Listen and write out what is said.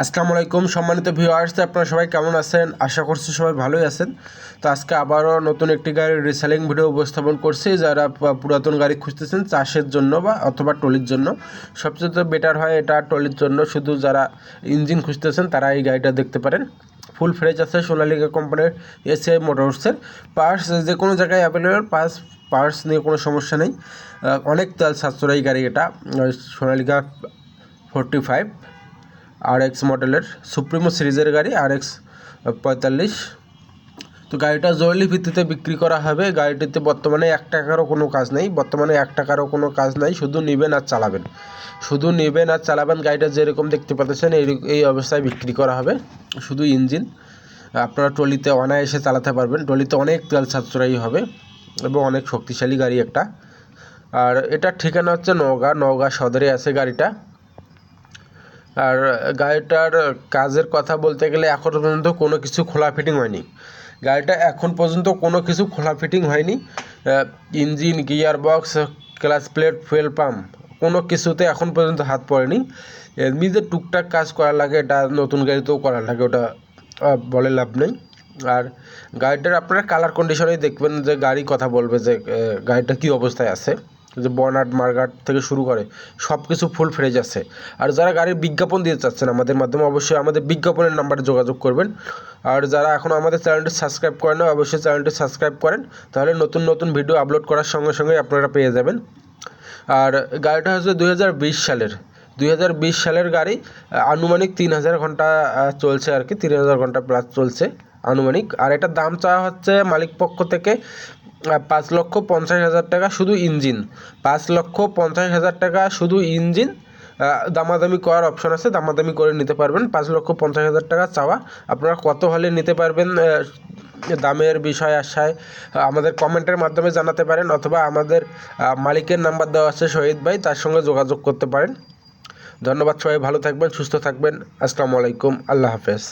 আসসালামু আলাইকুম, সম্মানিত ভিউয়ার্স আপনারা সবাই কেমন আছেন? আশা করছি সবাই ভালোই আছেন। তো আজকে আবারও নতুন একটি গাড়ির রিসেলিং ভিডিও উপস্থাপন করছি। যারা পুরাতন গাড়ি খুঁজতেছেন, চাষের জন্য বা অথবা টলির জন্য, সবচেয়ে বেটার হয় এটা টলির জন্য। শুধু যারা ইঞ্জিন খুঁজতেছেন তারা এই গাড়িটা দেখতে পারেন। ফুল ফ্রেজ আছে সোনালিকা কোম্পানির এসিআই মোটরসের পার্টস যে কোনো জায়গায় অ্যাভেলেবেল পার্টস পার্টস নিয়ে কোনো সমস্যা নেই। অনেক তেল সাশ্রয়ী গাড়ি এটা সোনালিকা ফোরটি ফাইভ আর এক্স মডেলের সুপ্রিমো সিরিজের গাড়ি আর এক্স পঁয়তাল্লিশ। তো গাড়িটা জরুরি ভিত্তিতে বিক্রি করা হবে। গাড়িটিতে বর্তমানে এক টাকারও কোনো কাজ নেই। বর্তমানে এক টাকারও কোনো কাজ নাই। শুধু নেবেন আর চালাবেন। শুধু নেবেন আর চালাবেন। গাড়িটা যেরকম দেখতে পাচ্ছেন, এই এই অবস্থায় বিক্রি করা হবে। শুধু ইঞ্জিন। আপনারা ট্রলিতে অনায়াসে চালাতে পারবেন। ট্রলিতে অনেক তেল সাশ্রয়ী হবে এবং অনেক শক্তিশালী গাড়ি একটা। আর এটার ঠিকানা হচ্ছে নওগাঁ। নওগাঁ সদরে আছে গাড়িটা। আর গাড়িটার কাজের কথা বলতে গেলে এখন পর্যন্ত কোনো কিছু খোলা ফিটিং হয়নি। গাড়িটা এখন পর্যন্ত কোনো কিছু খোলা ফিটিং হয়নি। Engine gear box clutch plate fuel pump কোনো কিছুতে এখন পর্যন্ত হাত পড়েনি। এমনি যে টুকটাক কাজ করা লাগে, এটা নতুন গাড়িতেও করা লাগে, ওটা বলে লাভ নেই। আর গাড়িটার আপনারা কালার কন্ডিশনেই দেখবেন যে গাড়ি কথা বলবে যে গাড়িটা কী অবস্থায় আছে। যে বনাট মার্গাট থেকে শুরু করে সব কিছু ফুল ফ্রেজ আছে। আর যারা গাড়ির বিজ্ঞাপন দিতে চাচ্ছেন আমাদের মাধ্যমে অবশ্যই আমাদের বিজ্ঞাপনের নাম্বারে যোগাযোগ করবেন। আর যারা এখনও আমাদের চ্যানেলটি সাবস্ক্রাইব করেন না অবশ্যই চ্যানেলটি সাবস্ক্রাইব করেন, তাহলে নতুন নতুন ভিডিও আপলোড করার সঙ্গে সঙ্গে আপনারা পেয়ে যাবেন। আর গাড়িটা হচ্ছে দুই হাজার বিশ সালের। দুই হাজার বিশ সালের গাড়ি আনুমানিক তিন হাজার ঘণ্টা চলছে আর কি, তিন হাজার ঘণ্টা প্লাস চলছে আনুমানিক। আর এটার দাম চাওয়া হচ্ছে মালিক পক্ষ থেকে পাঁচ লক্ষ পঞ্চাশ হাজার টাকা শুধু ইঞ্জিন। পাঁচ লক্ষ পঞ্চাশ হাজার টাকা শুধু ইঞ্জিন দামাদামি করার অপশন আছে, দামাদামি করে নিতে পারবেন। পাঁচ লক্ষ পঞ্চাশ হাজার টাকা চাওয়া। আপনারা কত হলে নিতে পারবেন দামের বিষয়, আশায় আমাদের কমেন্টের মাধ্যমে জানাতে পারেন অথবা আমাদের মালিকের নাম্বার দেওয়া আছে শহীদ ভাই, তার সঙ্গে যোগাযোগ করতে পারেন। ধন্যবাদ সবাই, ভালো থাকবেন, সুস্থ থাকবেন। আসসালামু আলাইকুম, আল্লাহ হাফেজ।